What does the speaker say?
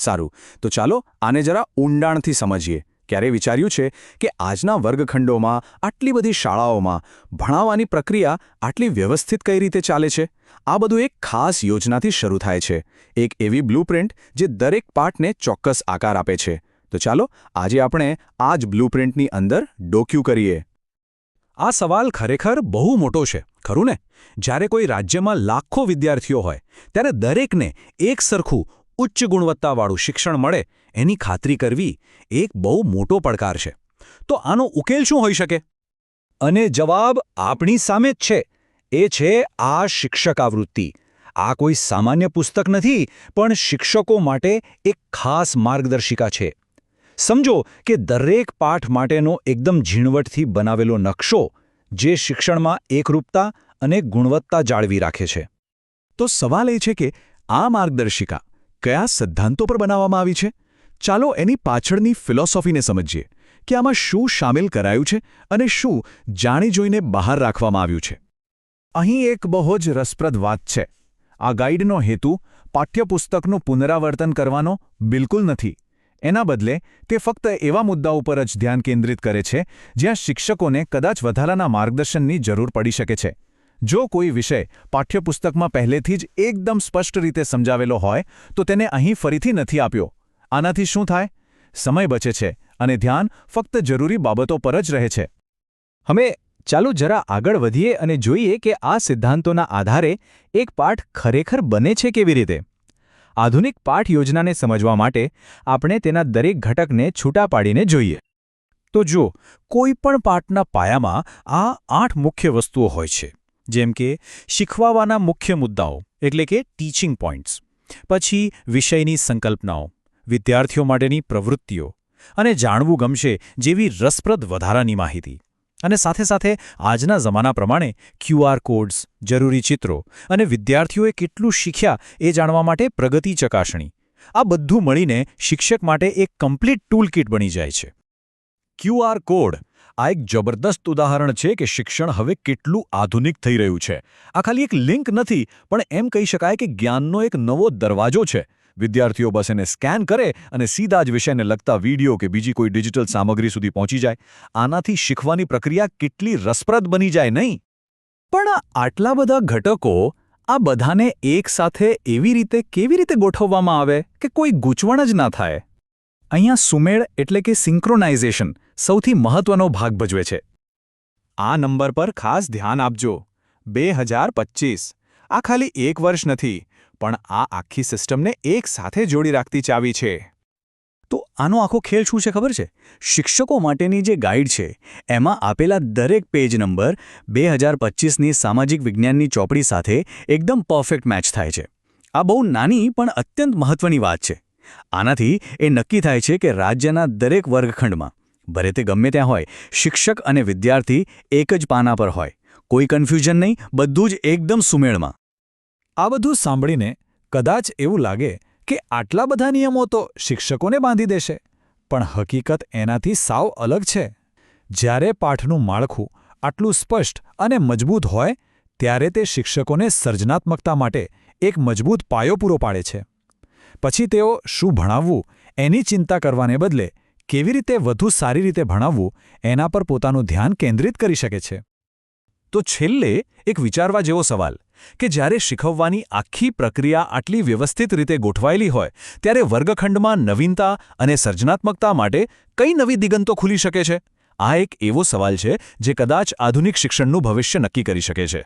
સારું. તો ચાલો આને જરા ઊંડાણથી સમજીએ. ક્યારે વિચાર્યું છે કે આજના વર્ગખંડોમાં, આટલી બધી શાળાઓમાં ભણાવવાની પ્રક્રિયા આટલી વ્યવસ્થિત કઈ રીતે ચાલે છે? આ બધું એક ખાસ યોજનાથી શરૂ થાય છે. એક એવી બ્લુપ્રિન્ટ જે દરેક પાઠને ચોક્કસ આકાર આપે છે. તો ચાલો આજે આપણે આ જ બ્લુપ્રિન્ટની અંદર ડોક્યુ કરીએ. આ સવાલ ખરેખર બહુ મોટો છે, ખરું ને? જ્યારે કોઈ રાજ્યમાં લાખો વિદ્યાર્થીઓ હોય, ત્યારે દરેકને એક સરખું ઉચ્ચ ગુણવત્તાવાળું શિક્ષણ મળે એની ખાતરી કરવી એક બહુ મોટો પડકાર છે. તો આનો ઉકેલ શું હોઈ શકે? અને જવાબ આપણી સામે જ છે. એ છે આ શિક્ષક આવૃત્તિ આ કોઈ સામાન્ય પુસ્તક નથી, પણ શિક્ષકો માટે એક ખાસ માર્ગદર્શિકા છે. સમજો કે દરેક પાઠ માટેનો એકદમ ઝીણવટથી બનાવેલો નકશો જે શિક્ષણમાં એકરૂપતા અને ગુણવત્તા જાળવી રાખે છે. તો સવાલ એ છે કે આ માર્ગદર્શિકા કયા સિદ્ધાંતો પર બનાવવામાં આવી છે? ચાલો એની પાછળની ફિલોસોફીને સમજીએ કે આમાં શું સામેલ કરાયું છે અને શું જાણી જોઈને બહાર રાખવામાં આવ્યું છે. અહીં એક બહુ જ રસપ્રદ વાત છે. આ ગાઈડનો હેતુ પાઠ્યપુસ્તકનું પુનરાવર્તન કરવાનો બિલકુલ નથી. એના બદલે તે ફક્ત એવા મુદ્દા ઉપર જ ધ્યાન કેન્દ્રિત કરે છે જ્યાં શિક્ષકોને કદાચ વધારાના માર્ગદર્શનની જરૂર પડી શકે છે. જો કોઈ વિષય પાઠ્યપુસ્તકમાં પહેલેથી જ એકદમ સ્પષ્ટ રીતે સમજાવેલો હોય, તો તેને અહીં ફરીથી નથી આપ્યો. આનાથી શું થાય? સમય બચે છે અને ધ્યાન ફક્ત જરૂરી બાબતો પર જ રહે છે. હવે ચાલો જરા આગળ વધીએ અને જોઈએ કે આ સિદ્ધાંતોના આધારે એક પાઠ ખરેખર બને છે કેવી રીતે. આધુનિક પાઠ યોજનાને સમજવા માટે આપણે તેના દરેક ઘટકને છૂટા પાડીને જોઈએ. તો જો કોઈ પણ પાઠના પાયામાં આ આઠ મુખ્ય વસ્તુઓ હોય છે. જેમ કે શીખવાવાના મુખ્ય મુદ્દાઓ, એટલે કે ટીચિંગ પોઈન્ટ્સ પછી વિષયની સંકલ્પનાઓ, વિદ્યાર્થીઓ માટેની પ્રવૃત્તિઓ, અને જાણવું ગમશે જેવી રસપ્રદ વધારાની માહિતી. અને સાથે સાથે આજના જમાના પ્રમાણે ક્યુઆર કોડ્સ, જરૂરી ચિત્રો અને વિદ્યાર્થીઓએ કેટલું શીખ્યા એ જાણવા માટે પ્રગતિ ચકાસણી. આ બધું મળીને શિક્ષક માટે એક કમ્પ્લીટ ટૂલ બની જાય છે. ક્યુઆર કોડ આ એક જબરદસ્ત ઉદાહરણ છે કે શિક્ષણ હવે કેટલું આધુનિક થઈ રહ્યું છે. આ ખાલી એક લિંક નથી, પણ એમ કહી શકાય કે જ્ઞાનનો એક નવો દરવાજો છે. વિદ્યાર્થીઓ બસ એને સ્કેન કરે અને સીધા જ વિષયને લગતા વીડિયો કે બીજી કોઈ ડિજિટલ સામગ્રી સુધી પહોંચી જાય. આનાથી શીખવાની પ્રક્રિયા કેટલી રસપ્રદ બની જાય નહીં? પણ આટલા બધા ઘટકો આ બધાને એકસાથે એવી રીતે કેવી રીતે ગોઠવવામાં આવે કે કોઈ ગૂંચવણ જ ના થાય? અહીંયા સુમેળ એટલે કે સિંક્રોનાઇઝેશન સૌથી મહત્વનો ભાગ ભજવે છે. આ નંબર પર ખાસ ધ્યાન આપજો. બે આ ખાલી એક વર્ષ નથી, પણ આ આખી સિસ્ટમને એક સાથે જોડી રાખતી ચાવી છે. તો આનો આખો ખેલ શું છે ખબર છે? શિક્ષકો માટેની જે ગાઈડ છે, એમાં આપેલા દરેક પેજ નંબર બે હજાર પચીસની સામાજિક વિજ્ઞાનની ચોપડી સાથે એકદમ પરફેક્ટ મેચ થાય છે. આ બહુ નાની પણ અત્યંત મહત્વની વાત છે. આનાથી એ નક્કી થાય છે કે રાજ્યના દરેક વર્ગખંડમાં ભરે તે ગમે ત્યાં હોય, શિક્ષક અને વિદ્યાર્થી એક જ પાના પર હોય. કોઈ કન્ફ્યુઝન નહીં, બધું જ એકદમ સુમેળમાં. આ બધું સાંભળીને કદાચ એવું લાગે કે આટલા બધા નિયમો તો શિક્ષકોને બાંધી દેશે, પણ હકીકત એનાથી સાવ અલગ છે. જ્યારે પાઠનું માળખું આટલું સ્પષ્ટ અને મજબૂત હોય, ત્યારે તે શિક્ષકોને સર્જનાત્મકતા માટે એક મજબૂત પાયો પૂરો પાડે છે. પછી તેઓ શું ભણાવવું, એની ચિંતા કરવાને બદલે કેવી રીતે વધુ સારી રીતે ભણાવવું, એના પર પોતાનું ધ્યાન કેન્દ્રિત કરી શકે છે. તો છેલ્લે એક વિચારવા જેવો સવાલ, કે જ્યારે શીખવવાની આખી પ્રક્રિયા આટલી વ્યવસ્થિત રીતે ગોઠવાયેલી હોય, ત્યારે વર્ગખંડમાં નવીનતા અને સર્જનાત્મકતા માટે કઈ નવી દિગંતો ખુલી શકે છે? આ એક એવો સવાલ છે જે કદાચ આધુનિક શિક્ષણનું ભવિષ્ય નક્કી કરી શકે છે.